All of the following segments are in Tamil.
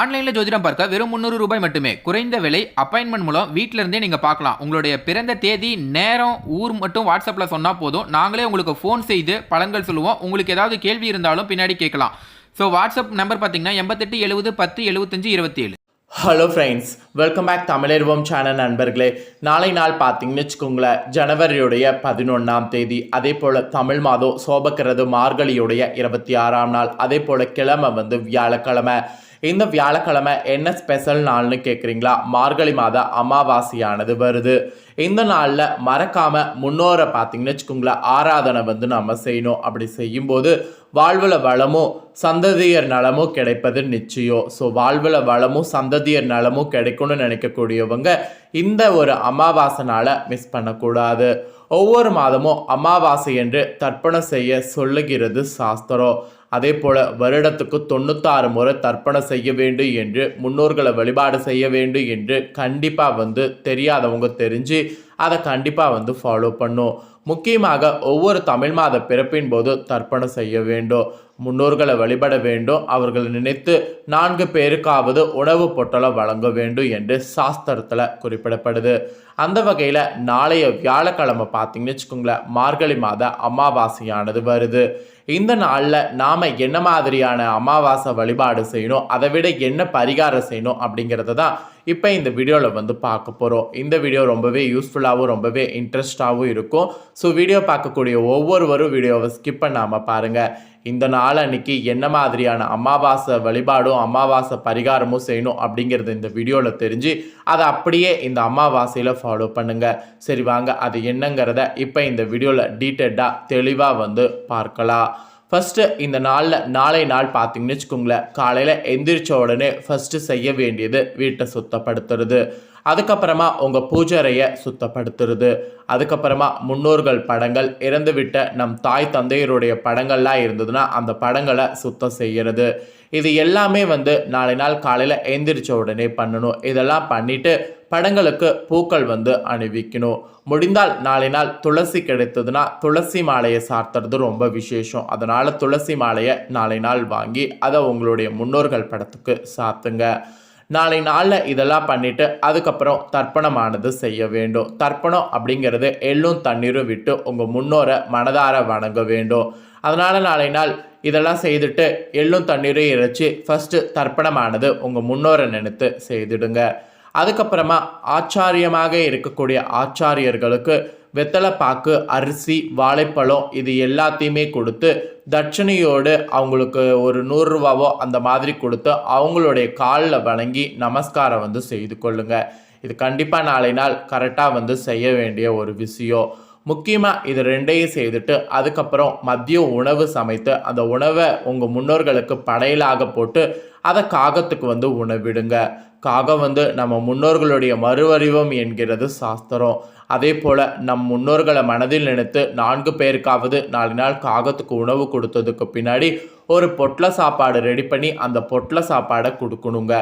ஆன்லைனில் ஜோதிடம் பார்க்க வெறும் முந்நூறு ரூபாய் மட்டுமே. குறைந்த விலை அப்பாயின்மெண்ட் மூலம் வீட்டிலிருந்தே நீங்கள் பார்க்கலாம். உங்களுடைய பிறந்த தேதி நேரம் ஊர் மட்டும் வாட்ஸ்அப்பில் சொன்னால் போதும். நாங்களே உங்களுக்கு ஃபோன் செய்து பலன்கள் சொல்லுவோம். உங்களுக்கு ஏதாவது கேள்வி இருந்தாலும் பின்னாடி கேட்கலாம். ஸோ வாட்ஸ்அப் நம்பர் பார்த்தீங்கன்னா எண்பத்தெட்டு எழுபது பத்து எழுபத்தஞ்சு இருபத்தி ஏழு hello friends welcome back தமிழர்வம் channel நண்பர்களே. நாளை நாள் பார்த்தீங்கன்னு வச்சுக்கோங்களேன் ஜனவரியுடைய பதினொன்றாம் தேதி அதே போல் தமிழ் மாதம் சோபக்கிறது மார்கழியுடைய இருபத்தி ஆறாம் நாள் அதே போல் கிழமை வந்து வியாழக்கிழமை. இந்த வியாழக்கிழமை என்ன ஸ்பெஷல் நாள்னு கேட்குறீங்களா மார்கழி மாத அமாவாசையானது வருது. இந்த நாளில் மறக்காமல் முன்னோரை பார்த்தீங்கன்னு வச்சுக்கோங்களேன் ஆராதனை வந்து நம்ம செய்யணும். அப்படி செய்யும்போது வாழ்வில் வளமும் சந்ததியர் நலமும் கிடைப்பது நிச்சயம். ஸோ வாழ்வில் வளமும் சந்ததியர் நலமும் கிடைக்கும்னு நினைக்கக்கூடியவங்க இந்த ஒரு அமாவாசை நாளை மிஸ் பண்ணக்கூடாது. ஒவ்வொரு மாதமும் அமாவாசை என்று தர்ப்பணம் செய்ய சொல்லுகிறது சாஸ்திரம் அதே போல வருடத்துக்கு தொண்ணூத்தாறு முறை தர்ப்பணம் செய்ய வேண்டும் என்று முன்னோர்களை வழிபாடு செய்ய வேண்டும் என்று கண்டிப்பாக வந்து தெரியாதவங்க தெரிஞ்சு அதை கண்டிப்பாக வந்து ஃபாலோ பண்ணும். முக்கியமாக ஒவ்வொரு தமிழ் மாத பிறப்பின் போது தர்ப்பணம் செய்ய வேண்டும். முன்னோர்களை வழிபட வேண்டும். அவர்களை நினைத்து நான்கு பேருக்காவது உணவு பொட்டலம் வழங்க வேண்டும் என்று சாஸ்திரத்தில் குறிப்பிடப்படுது. அந்த வகையில் நாளைய வியாழக்கிழமை பார்த்தீங்கன்னு வச்சுக்கோங்களேன் மார்கழி மாத அமாவாசையானது வருது. இந்த நாளில் நாம் என்ன மாதிரியான அமாவாசை வழிபாடு செய்யணும் அதை விட என்ன பரிகாரம் செய்யணும் அப்படிங்கிறத தான் இப்போ இந்த வீடியோவில் வந்து பார்க்க போகிறோம் இந்த வீடியோ ரொம்பவே யூஸ்ஃபுல்லாகவும் ரொம்பவே இன்ட்ரெஸ்டாகவும் இருக்கும். ஸோ வீடியோ பார்க்கக்கூடிய ஒவ்வொருவரும் வீடியோவை ஸ்கிப் பண்ணாமல் பாருங்கள் இந்த நாள் அன்னைக்கு என்ன மாதிரியான அமாவாசை வழிபாடும் அமாவாசை பரிகாரமும் செய்யணும் அப்படிங்கிறது இந்த வீடியோவில் தெரிஞ்சு அதை அப்படியே இந்த அமாவாசையில் ஃபாலோ பண்ணுங்கள் சரி வாங்க அது என்னங்கிறத இப்போ இந்த வீடியோவில் டீட்டெயில்டாக தெளிவாக வந்து பார்க்கலாம். ஃபஸ்ட்டு இந்த நாளில் நாளை நாள் பார்த்தீங்கன்னு வச்சுக்கோங்களேன் காலையில் எந்திரிச்ச உடனே ஃபஸ்ட்டு செய்ய வேண்டியது வீட்டை சுத்தப்படுத்துறது. அதுக்கப்புறமா உங்கள் பூஜரையை சுத்தப்படுத்துறது. அதுக்கப்புறமா முன்னோர்கள் படங்கள் இறந்துவிட்ட நம் தாய் தந்தையருடைய படங்கள்லாம் இருந்ததுன்னா அந்த படங்களை சுத்தம் செய்கிறது இது எல்லாமே வந்து நாளை நாள் காலையில் எந்திரிச்ச உடனே பண்ணணும். இதெல்லாம் பண்ணிவிட்டு படங்களுக்கு பூக்கள் வந்து அணிவிக்கணும். முடிந்தால் நாளை நாள் துளசி கிடைத்ததுன்னா துளசி மாலையை சார்த்துறது ரொம்ப விசேஷம். அதனால் துளசி மாலையை நாளை நாள் வாங்கி அதை உங்களுடைய முன்னோர்கள் படத்துக்கு சாத்துங்க. நாளை நாளில் இதெல்லாம் பண்ணிவிட்டு அதுக்கப்புறம் தர்ப்பணமானது செய்ய வேண்டும். தர்ப்பணம் அப்படிங்கிறது எள்ளும் தண்ணீரும் விட்டு உங்கள் முன்னோரை மனதார வணங்க வேண்டும். அதனால் நாளை நாள் இதெல்லாம் செய்துட்டு எள்ளும் தண்ணீரும் இறைச்சி ஃபஸ்ட்டு தர்ப்பணமானது உங்கள் முன்னோரை நினைத்து செய்திடுங்க. அதுக்கப்புறமா ஆச்சாரியமாக இருக்கக்கூடிய ஆச்சாரியர்களுக்கு வெத்தலைப்பாக்கு அரிசி வாழைப்பழம் இது எல்லாத்தையுமே கொடுத்து தட்சணையோடு அவங்களுக்கு ஒரு நூறுரூவாவோ அந்த மாதிரி கொடுத்து அவங்களுடைய காலில் வணங்கி நமஸ்காரம் வந்து செய்து கொள்ளுங்கள் இது கண்டிப்பாக நாளை நாள் கரெக்டாக வந்து செய்ய வேண்டிய ஒரு விஷயம். முக்கியமாக இது ரெண்டையும் செய்துட்டு அதுக்கப்புறம் மதிய உணவு சமைத்து அந்த உணவை உங்கள் முன்னோர்களுக்கு படையலாக போட்டு அதை காகத்துக்கு வந்து உணவிடுங்க. காகம் வந்து நம்ம முன்னோர்களுடைய மறுவறிவம் என்கிறது சாஸ்திரம். அதே போல் நம் முன்னோர்களை மனதில் நினைத்து நான்கு பேருக்காவது நாலு நாள் காகத்துக்கு உணவு கொடுத்ததுக்கு பின்னாடி ஒரு பொட்டில சாப்பாடு ரெடி பண்ணி அந்த பொட்டில சாப்பாடை கொடுக்கணுங்க.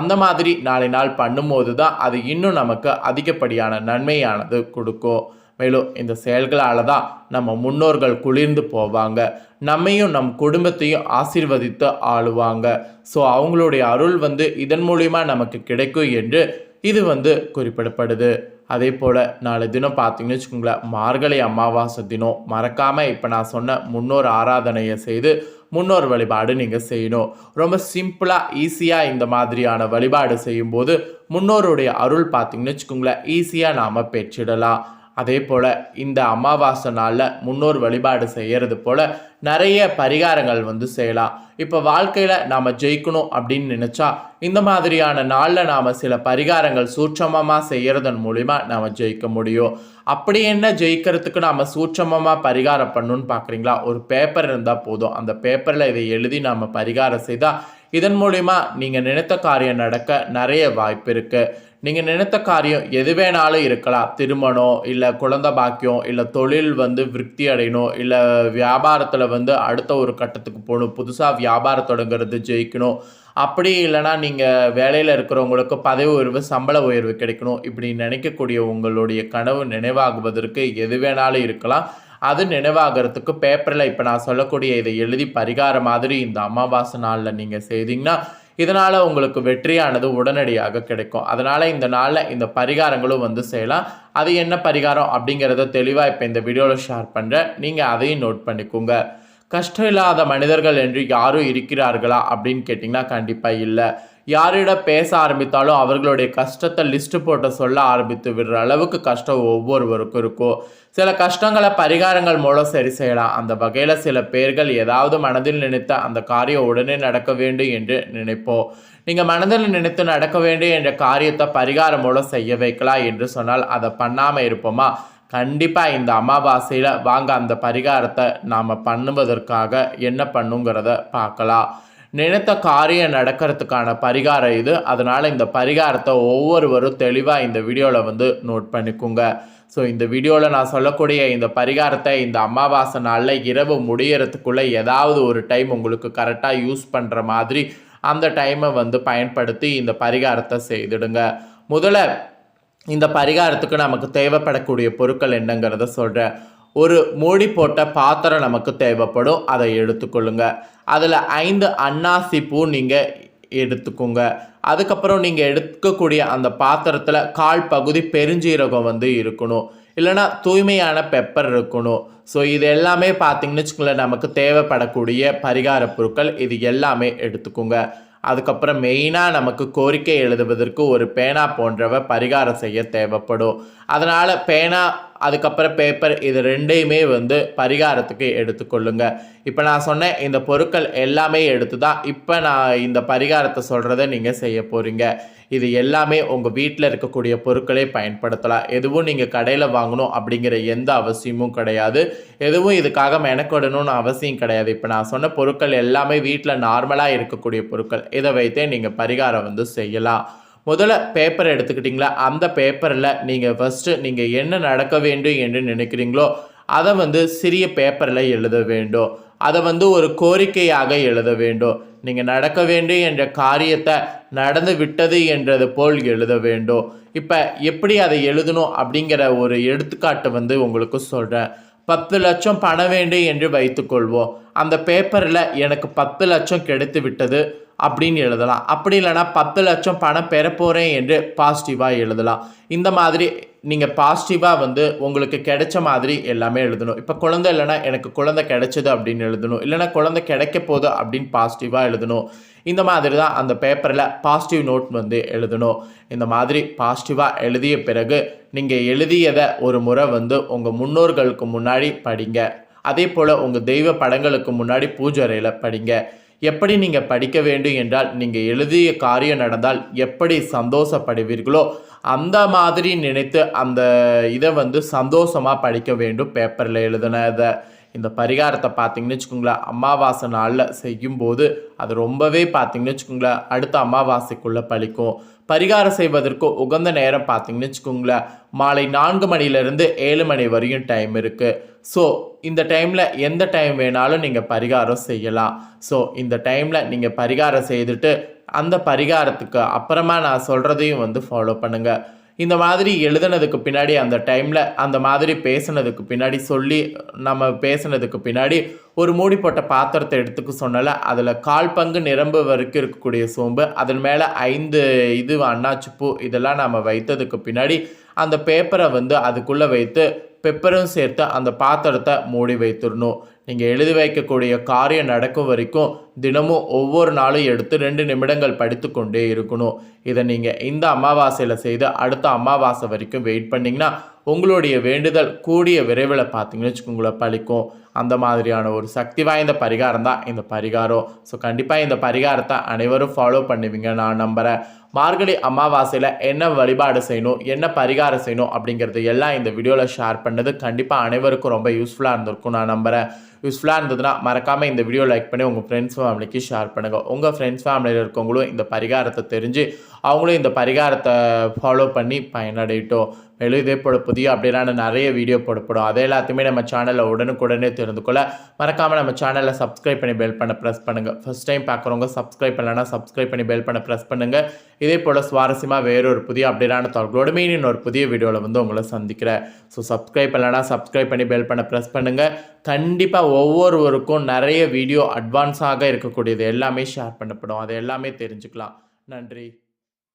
அந்த மாதிரி நாலு நாள் பண்ணும்போது தான் அது இன்னும் நமக்கு அதிகப்படியான நன்மையானது கொடுக்கும். மேலும் இந்த செயல்களால் தான் நம்ம முன்னோர்கள் குளிர்ந்து போவாங்க. நம்மையும் நம் குடும்பத்தையும் ஆசீர்வதித்து ஆளுவாங்க. ஸோ அவங்களுடைய அருள் வந்து இதன் மூலிமா நமக்கு கிடைக்கும் என்று இது வந்து குறிப்பிடப்படுது. அதே போல் நாலு தினம் பார்த்தீங்கன்னு வச்சுக்கோங்களேன் மார்கழி அமாவாசை தினம். மறக்காமல் இப்போ நான் சொன்ன முன்னோர் ஆராதனையை செய்து முன்னோர் வழிபாடு நீங்கள் செய்யணும். ரொம்ப சிம்பிளாக ஈஸியாக இந்த மாதிரியான வழிபாடு செய்யும்போது முன்னோருடைய அருள் பார்த்தீங்கன்னு வச்சுக்கோங்களேன் ஈஸியாக நாம் பெற்றிடலாம். அதே போல் இந்த அமாவாசை நாளில் முன்னோர் வழிபாடு செய்கிறது போல் நிறைய பரிகாரங்கள் வந்து செய்யலாம். இப்போ வாழ்க்கையில் நாம் ஜெயிக்கணும் அப்படின்னு நினச்சா இந்த மாதிரியான நாளில் நாம் சில பரிகாரங்கள் சூட்சமமாக செய்கிறதன் மூலிமா நாம் ஜெயிக்க முடியும். அப்படி என்ன ஜெயிக்கிறதுக்கு நாம் சூட்சமமாக பரிகாரம் பண்ணணும்னு பார்க்குறீங்களா ஒரு பேப்பர் இருந்தால் போதும். அந்த பேப்பரில் இதை எழுதி நாம் பரிகாரம் செய்தால் இதன் மூலிமா நீங்கள் நினைத்த காரியம் நடக்க நிறைய வாய்ப்பு இருக்குது நீங்கள் நினைத்த காரியம் எது வேணாலும் இருக்கலாம். திருமணம் இல்லை குழந்த பாக்கியம் இல்லை தொழில் வந்து விருத்தி அடையணும் இல்லை வியாபாரத்தில் வந்து அடுத்த ஒரு கட்டத்துக்கு போகணும். புதுசாக வியாபாரம் தொடங்குறது ஜெயிக்கணும். அப்படி இல்லைனா நீங்கள் வேலையில் இருக்கிறவங்களுக்கு பதவி உயர்வு சம்பள உயர்வு கிடைக்கணும். இப்படி நினைக்கக்கூடிய உங்களுடைய கனவு நினைவாகுவதற்கு எது வேணாலும் இருக்கலாம். அது நினைவாகிறதுக்கு பேப்பரில் இப்போ நான் சொல்லக்கூடிய இதை எழுதி பரிகாரம் மாதிரி இந்த அமாவாசை நாளில் நீங்கள் செய்தீங்கன்னா இதனால் உங்களுக்கு வெற்றியானது உடனடியாக கிடைக்கும். அதனால் இந்த நாளில் இந்த பரிகாரங்களும் வந்து செய்யலாம். அது என்ன பரிகாரம் அப்படிங்கிறத தெளிவாக இப்போ இந்த வீடியோவில் ஷேர் பண்ணுறேன் நீங்கள் அதையும் நோட் பண்ணிக்கோங்க. கஷ்டம் இல்லாத மனிதர்கள் என்று யாரும் இருக்கிறார்களா அப்படின்னு கேட்டிங்கன்னா கண்டிப்பாக இல்லை. யாரிடம் பேச ஆரம்பித்தாலும் அவர்களுடைய கஷ்டத்தை லிஸ்ட்டு போட்டு சொல்ல ஆரம்பித்து விடுற அளவுக்கு கஷ்டம் ஒவ்வொருவருக்கும் இருக்கும். சில கஷ்டங்களை பரிகாரங்கள் மூலம் சரி செய்யலாம். அந்த வகையில் சில பேர்கள் ஏதாவது மனதில் நினைத்த அந்த காரியம் உடனே நடக்க வேண்டும் என்று நினைப்போம். நீங்கள் மனதில் நினைத்து நடக்க வேண்டும் என்ற காரியத்தை பரிகாரம் மூலம் செய்ய வைக்கலாம் என்று சொன்னால் அதை பண்ணாமல் இருப்போமா? கண்டிப்பாக இந்த அமாவாசையில் வாங்க அந்த பரிகாரத்தை நாம் பண்ணுவதற்காக என்ன பண்ணுங்கிறத பார்க்கலாம். நினைத்த காரியம் நடக்கிறதுக்கான பரிகாரம் இது. அதனால் இந்த பரிகாரத்தை ஒவ்வொருவரும் தெளிவாக இந்த வீடியோவில் வந்து நோட் பண்ணிக்கோங்க. ஸோ இந்த வீடியோவில் நான் சொல்லக்கூடிய இந்த பரிகாரத்தை இந்த அமாவாசை நாளில் இரவு முடியறதுக்குள்ளே ஏதாவது ஒரு டைம் உங்களுக்கு கரெக்டாக யூஸ் பண்ணுற மாதிரி அந்த டைமை வந்து பயன்படுத்தி இந்த பரிகாரத்தை செய்திடுங்க. முதல்ல இந்த பரிகாரத்துக்கு நமக்கு தேவைப்படக்கூடிய பொருட்கள் என்னங்கிறத சொல்கிறேன் ஒரு மூடி போட்ட பாத்திரம் நமக்கு தேவைப்படும். அதை எடுத்துக்கொள்ளுங்கள் அதில் ஐந்து அன்னாசி பூ நீங்கள் எடுத்துக்கோங்க. அதுக்கப்புறம் நீங்கள் எடுக்கக்கூடிய அந்த பாத்திரத்தில் கால் பகுதி பெருஞ்சீரகம் வந்து இருக்கணும். இல்லைன்னா தூய்மையான பெப்பர் இருக்கணும். ஸோ இது எல்லாமே பார்த்தீங்கன்னு வச்சுக்கோங்களேன் நமக்கு தேவைப்படக்கூடிய பரிகார பொருட்கள். இது எல்லாமே எடுத்துக்கோங்க. அதுக்கப்புறம் மெயினாக நமக்கு கோரிக்கை எழுதுவதற்கு ஒரு பேனா போன்றவை பரிகாரம் செய்ய தேவைப்படும். அதனால் பேனா அதுக்கப்புறம் பேப்பர் இது ரெண்டையுமே வந்து பரிகாரத்துக்கு எடுத்துக்கொள்ளுங்க. இப்போ நான் சொன்னேன் இந்த பொருட்கள் எல்லாமே எடுத்து தான் இப்போ நான் இந்த பரிகாரத்தை சொல்கிறத நீங்கள் செய்ய போகிறீங்க இது எல்லாமே உங்கள் வீட்டில் இருக்கக்கூடிய பொருட்களே பயன்படுத்தலாம். எதுவும் நீங்கள் கடையில் வாங்கணும் அப்படிங்கிற எந்த அவசியமும் கிடையாது. எதுவும் இதுக்காக மெனக்கொடணும்னு அவசியம் கிடையாது. இப்போ நான் சொன்ன பொருட்கள் எல்லாமே வீட்டில் நார்மலாக இருக்கக்கூடிய பொருட்கள். இதை வைத்தே நீங்கள் பரிகாரம் வந்து செய்யலாம். முதல்ல பேப்பர் எடுத்துக்கிட்டிங்களா? அந்த பேப்பரில் நீங்கள் ஃபஸ்ட்டு நீங்கள் என்ன நடக்க வேண்டும் என்று நினைக்கிறீங்களோ அதை வந்து சிறிய பேப்பரில் எழுத வேண்டும். அதை வந்து ஒரு கோரிக்கையாக எழுத வேண்டும். நீங்கள் நடக்க வேண்டும் என்ற காரியத்தை நடந்து விட்டது என்றது போல் எழுத வேண்டும். இப்போ எப்படி அதை எழுதணும் அப்படிங்கிற ஒரு எடுத்துக்காட்டு வந்து உங்களுக்கு சொல்கிறேன் பத்து லட்சம் பண வேண்டும் என்று வைத்துக்கொள்வோம். அந்த பேப்பரில் எனக்கு பத்து லட்சம் கிடைத்து விட்டது. அப்படின்னு எழுதலாம். அப்படி இல்லைன்னா பத்து லட்சம் பணம் பெற போகிறேன் என்று பாசிட்டிவாக எழுதலாம். இந்த மாதிரி நீங்கள் பாசிட்டிவாக வந்து உங்களுக்கு கிடைச்ச மாதிரி எல்லாமே எழுதணும். இப்போ குழந்தை இல்லைன்னா எனக்கு குழந்தை கிடைச்சது அப்படின்னு எழுதணும். இல்லைன்னா குழந்தை கிடைக்க போகுது அப்படின்னு பாசிட்டிவாக எழுதணும். இந்த மாதிரி தான் அந்த பேப்பரில் பாசிட்டிவ் நோட் வந்து எழுதணும். இந்த மாதிரி பாசிட்டிவாக எழுதிய பிறகு நீங்கள் எழுதியதை ஒரு முறை வந்து உங்கள் முன்னோர்களுக்கு முன்னாடி படிங்க. அதே போல் உங்கள் தெய்வ படங்களுக்கு முன்னாடி பூஜை அறையில் படிங்க. எப்படி நீங்கள் படிக்க வேண்டும் என்றால் நீங்கள் எழுதிய காரியம் நடந்தால் எப்படி சந்தோஷப்படுவீர்களோ அந்த மாதிரி நினைத்து அந்த இதை வந்து சந்தோஷமாக படிக்க வேண்டும். பேப்பரில் எழுதினதை இந்த பரிகாரத்தை பார்த்தீங்கன்னு வச்சுக்கோங்களேன் அமாவாசை நாளில் செய்யும்போது அது ரொம்பவே பார்த்தீங்கன்னு வச்சுக்கோங்களேன் அடுத்த அமாவாசைக்குள்ளே பழிக்கும். பரிகாரம் செய்வதற்கு உகந்த நேரம் பார்த்தீங்கன்னு வச்சுக்கோங்களேன் மாலை நான்கு மணிலேருந்து ஏழு மணி வரையும் டைம் இருக்குது ஸோ இந்த டைமில் எந்த டைம் வேணாலும் நீங்கள் பரிகாரம் செய்யலாம். ஸோ இந்த டைமில் நீங்கள் பரிகாரம் செய்துட்டு அந்த பரிகாரத்துக்கு அப்புறமா நான் சொல்கிறதையும் வந்து ஃபாலோ பண்ணுங்கள் இந்த மாதிரி எழுதுனதுக்கு பின்னாடி அந்த டைமில் அந்த மாதிரி பேசுனதுக்கு பின்னாடி சொல்லி நம்ம பேசுனதுக்கு பின்னாடி ஒரு மூடி போட்ட பாத்திரத்தை எடுத்துக்க சொன்னல அதில் கால் பங்கு நிரம்பு வரைக்கும் இருக்கக்கூடிய சோம்பு அதன் மேலே ஐந்து இது அண்ணாச்சி பூ இதெல்லாம் நம்ம வைத்ததுக்கு பின்னாடி அந்த பேப்பரை வந்து அதுக்குள்ளே வைத்து பெப்பரும் சேர்த்து அந்த பாத்திரத்தை மூடி வைத்துடணும். நீங்கள் எழுதி வைக்கக்கூடிய காரியம் நடக்கும் வரைக்கும் தினமும் ஒவ்வொரு நாளும் எடுத்து ரெண்டு நிமிடங்கள் படித்து கொண்டே இருக்கணும். இதை நீங்கள் இந்த அமாவாசையில் செய்து அடுத்த அமாவாசை வரைக்கும் வெயிட் பண்ணிங்கன்னா உங்களுடைய வேண்டுதல் கூடிய விரைவில் பார்த்தீங்கன்னு வச்சுக்கோங்களேன் பழிக்கும். அந்த மாதிரியான ஒரு சக்தி வாய்ந்த பரிகாரம் தான் இந்த பரிகாரம். ஸோ கண்டிப்பாக இந்த பரிகாரத்தை அனைவரும் ஃபாலோ பண்ணுவீங்க. நான் நம்புகிறேன் மார்கழி அமாவாசையில் என்ன வழிபாடு செய்யணும் என்ன பரிகாரம் செய்யணும் அப்படிங்கிறது எல்லாம் இந்த வீடியோவில் ஷேர் பண்ணது கண்டிப்பாக அனைவருக்கும் ரொம்ப யூஸ்ஃபுல்லாக இருந்திருக்கும். நான் நம்புகிறேன் யூஸ்ஃபுல்லாக இருந்ததுன்னா மறக்காமல் இந்த வீடியோ லைக் பண்ணி உங்கள் ஃப்ரெண்ட்ஸ் ஃபேமிலிக்கு ஷேர் பண்ணுங்கள் உங்கள் ஃப்ரெண்ட்ஸ் ஃபேமிலியில் இருக்கவங்களும் இந்த பரிகாரத்தை தெரிஞ்சு அவங்களும் இந்த பரிகாரத்தை ஃபாலோ பண்ணி பயனடையட்டும். மேலும் இதே போல் புதிய அப்டேட்டான நிறைய வீடியோ போடப்படும் அதை எல்லாத்தையுமே நம்ம சேனலில் உடனுக்குடனே தெரிந்து கொள்ள. மறக்காமல் நம்ம சேனலை சப்ஸ்கிரைப் பண்ணி பெல் பண்ண ப்ரெஸ் பண்ணுங்கள் ஃபஸ்ட் டைம் பார்க்குறவங்க சப்ஸ்கிரைப் பண்ணலன்னா சப்ஸ்கிரைப் பண்ணி பெல் பண்ண ப்ரெஸ் பண்ணுங்கள் இதே போல் சுவாரஸ்யமாக வேறொரு புதிய அப்படின்னா தகவலோடு மீன் ஒரு புதிய வீடியோவில் வந்து உங்களை சந்திக்கிறேன். ஸோ சப்ஸ்கிரைப் பண்ணலன்னா சப்ஸ்கிரைப் பண்ணி பெல் பண்ண ப்ரெஸ் பண்ணுங்கள் கண்டிப்பாக ஒவ்வொருவருக்கும் நிறைய வீடியோ அட்வான்ஸாக இருக்கக்கூடியது எல்லாமே ஷேர் பண்ணப்படும். அதை எல்லாமே தெரிஞ்சுக்கலாம். நன்றி.